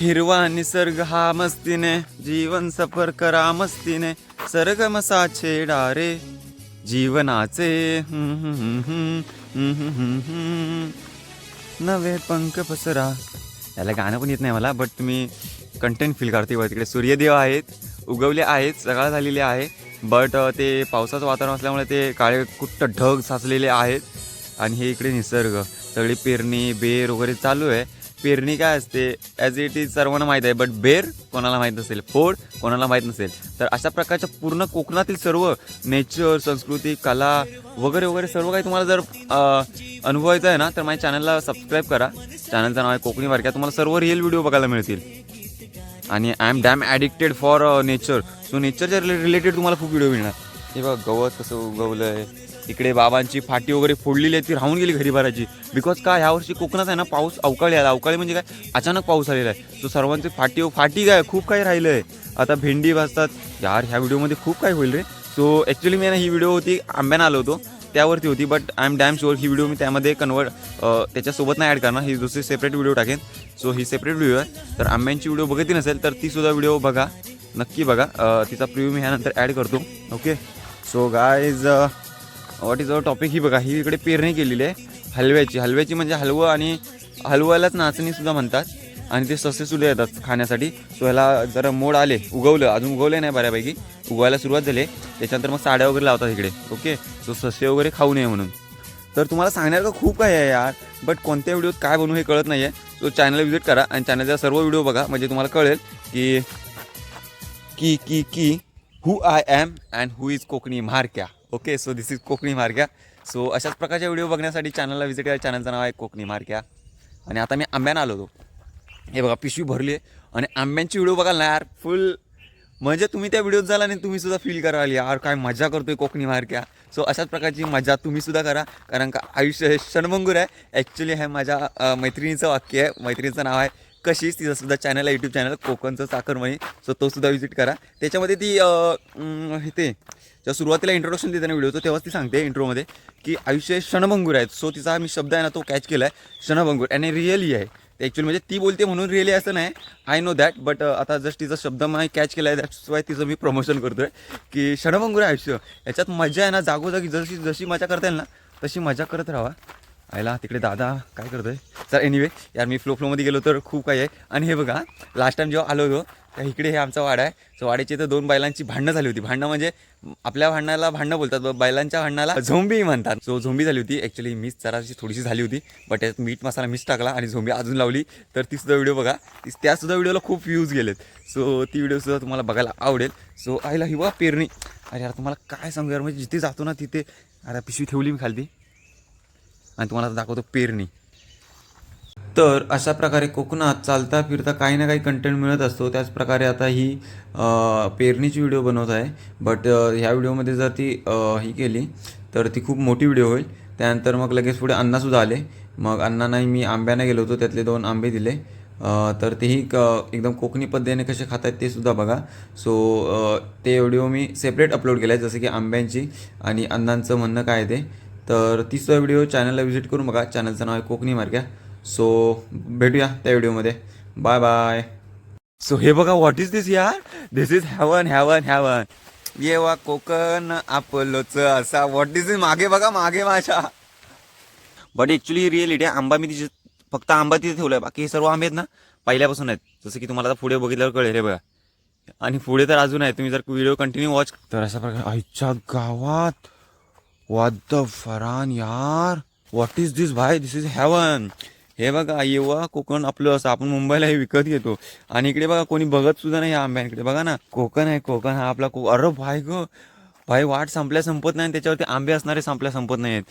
हिरवा निसर्ग हा मस्तीने जीवन सफर करा मस्तीने सरगमसाचे डारे जीवनाचे नवे पंख पसरा. याला गाणं पण येत नाही मला बट तुम्ही कंटेंट फील करते बघा तिकडे. सूर्यदेव आहेत उगवले आहेत सकाळ झालेली आहे बट ते पावसाचं वातावरण असल्यामुळे ते काळे कुट्ट ढग साचलेले आहेत. आणि हे इकडे निसर्ग सगळी पेरणी बेर वगैरे चालू आहे. पेरणी काय असते ॲज इट इज सर्वांना माहीत आहे बट बेर कोणाला माहीत नसेल फोड कोणाला माहीत नसेल. तर अशा प्रकारच्या पूर्ण कोकणातील सर्व नेचर संस्कृती कला वगैरे वगैरे सर्व काही तुम्हाला जर अनुभवायचं आहे ना तर माझ्या चॅनलला सबस्क्राईब करा. चॅनलचं नाव आहे कोकणी वारक्या. तुम्हाला सर्व रिअल व्हिडिओ बघायला मिळतील. आणि I'm damn addicted for nature so नेचरच्या related तुम्हाला खूप व्हिडिओ मिळणार. हे बघा गवत कसं उगवलं आहे इकडे बाबांची फाटी वगैरे फोडलेली आहे ती राहून गेली घरी भरायची बिकॉज काय ह्यावर्षी कोकणात आहे ना पाऊस अवकाळी आला. अवकाळी म्हणजे काय अचानक पाऊस आलेला आहे. सो सर्वांची फाटी फाटी काय खूप काही राहिलं आहे आता भेंडी भाजतात यार ह्या व्हिडिओमध्ये खूप काही होईल रे. सो ॲक्च्युली मी ना ही व्हिडिओ होती आंब्यानं आलो होतो. त्यावरती होती but I am damn sure ही व्हिडिओ मी त्यामध्ये कन्वर्ट त्याच्यासोबत नाही ॲड करणार. ही दुसरी सेपरेट व्हिडिओ टाकेन. सो ही सेपरेट व्हिडिओ आहे. तर आंब्यांची व्हिडिओ बघितली नसेल तर ती सुद्धा व्हिडिओ बघा. नक्की बघा. तिचा प्रिव्ह्यू मी ह्यानंतर ॲड करतो. Okay so guys what is our topic ही बघा ही इकडे पेरणी केलेली आहे. हलव्याची हलव्याची म्हणजे हलवं आणि हलव्यालाच नाचणीसुद्धा म्हणतात. आणि ते ससे येतात खाण्यासाठी. सो ह्याला जरा मोड आले उगवलं अजून उगवले नाही बऱ्यापैकी. उगवायला सुरुवात झाली. त्याच्यानंतर मग साड्या वगैरे लावतात इकडे. ओके? सो ससे वगैरे खाऊ नये म्हणून. तर तुम्हाला सांगण्यासारखं खूप काही आहे यार? बट कोणत्या व्हिडिओत काय बनवू हे कळत नाही आहे सो चॅनल व्हिजिट करा आणि चॅनलचा सर्व व्हिडिओ बघा. म्हणजे तुम्हाला कळेल की की की की who I am and who is Konkani Marakya. Okay so this is Konkani Marakya so अशाच प्रकारच्या व्हिडिओ बघण्यासाठी चॅनलला व्हिजिट करा. चॅनलचं नाव आहे कोकणी मारक्या आणि आता मी आंब्यानं आलो होतो. हे बघा पिशवी भरली आहे. आणि आंब्यांची व्हिडिओ बघाल ना यार फुल म्हणजे तुम्ही त्या व्हिडिओत झाला आणि तुम्ही सुद्धा फील कराल यार काय मजा करतोय कोकणी मारक्या सो अशाच प्रकारची मजा तुम्ही सुद्धा करा. कारण का आयुष्य हे क्षणभंगूर आहे. ॲक्च्युली हे माझ्या मैत्रिणीचं वाक्य आहे. मैत्रिणीचं नाव आहे कशीच तिचं सुद्धा चॅनल आहे यूट्यूब चॅनल कोकणचं चाकरमणी सो तो सुद्धा व्हिजिट करा. त्याच्यामध्ये ती हे ते जेव्हा सुरुवातीला इंट्रोडक्शन देताना व्हिडिओचं तेव्हाच ती सांगते इंट्रोमध्ये की आयुष्य क्षणभंगूर आहेत. सो तिचा मी शब्द आहे ना तो कॅच केला आहे क्षणभंगूर आणि रिअली आहे. ते ॲक्च्युली म्हणजे ती बोलते म्हणून रिअली असं नाही. आय नो दॅट बट आता जस्ट तिचा शब्द मी कॅच केला आहे दॅट्स वाय तिचं मी प्रमोशन करतो आहे की क्षणभंगूर आहे आयुष्य. याच्यात मजा आहे ना जागोजागी जशी जशी मजा करता येईल ना तशी मजा करत राहा. आयला तिकडे दादा काय करतोय? सर एनिवे यार मी फ्लो फ्लोमध्ये गेलो तर खूप काही आहे. आणि हे बघा लास्ट टाइम जेव्हा आलो होतो तर इकडे हे आमचा वाडा आहे. सो वाड्याची तर दोन बैलांची भांडणं झाली होती. भांडणं म्हणजे आपल्या भांडणाला भांडणं बोलतात ब- बैलांच्या भांडणाला झोंबी म्हणतात. सो झोंबी झाली होती. ॲक्च्युली मीच जराशी थोडीशी झाली होती बट त्यात मीठ मसाला मिस टाकला आणि झोंबी अजून लावली. तर ती सुद्धा व्हिडिओ बघा. ती व्हिडिओला खूप व्ह्यूज गेलेत. सो ती व्हिडिओसुद्धा तुम्हाला बघायला आवडेल. सो आईला हिवा पेरणी. अरे यार तुम्हाला काय सांगू यार म्हणजे जिथे जातो ना तिथे अरे पिशवी ठेवली मी खालती. आणि तुम्हाला दाखवतो पेरणी. तर अशा प्रकारे कोकणात चालता फिरता काही ना काही कंटेंट मिळत असतो. त्याचप्रकारे आता ही पेरणीची व्हिडिओ बनवत आहे. बट ह्या व्हिडिओमध्ये जर ती ही केली तर ती खूप मोठी व्हिडिओ होईल. त्यानंतर मग लगेच पुढे अण्णासुद्धा आले. मग अन्नानाही मी आंब्याने गेलो होतो. त्यातले दोन आंबे दिले. तर तेही क एकदम कोकणी पद्धतीने कसे खात आहेत ते सुद्धा बघा. सो ते व्हिडिओ मी सेपरेट अपलोड केला आहे जसं की आंब्यांची आणि अण्णांचं म्हणणं काय आहे ते. तर ती व्हिडिओ चॅनलला व्हिजिट करून बघा. चॅनलचं नाव आहे कोकणी मार्ग्या सो भेटूया त्या व्हिडिओमध्ये. बाय बाय सो हे बघा व्हॉट इज दिस यार? This is heaven heaven heaven ये वा कोकण आपलोच असा. व्हॉट इज मागे बघा मागे माझ्या. बट ॲक्च्युली रिअलिटी आहे. आंबा मी तिथे फक्त आंबा तिथे ठेवला आहे बाकी हे सर्व आंबे आहेत ना पहिल्यापासून आहेत. जसं की तुम्हाला आता पुढे बघितल्यावर कळेल. हे बघा. आणि पुढे तर अजून आहे. तुम्ही जर व्हिडिओ कंटिन्यू वॉच तर अशा प्रकारे आईच्या गावात. वॉट द फरान यार व्हॉट इज दिस भाय दिस इज हॅवन हे बघा येवा कोकण आपलं असं आपण मुंबईला हे विकत घेतो. आणि इकडे बघा कोणी बघत सुद्धा नाही आंब्यांकडे बघा ना कोकण आहे कोकण हा आपला को अरे भाय ग. भाई वाट संपल्या संपत नाही त्याच्यावरती आंबे असणारे संपल्या संपत नाही आहेत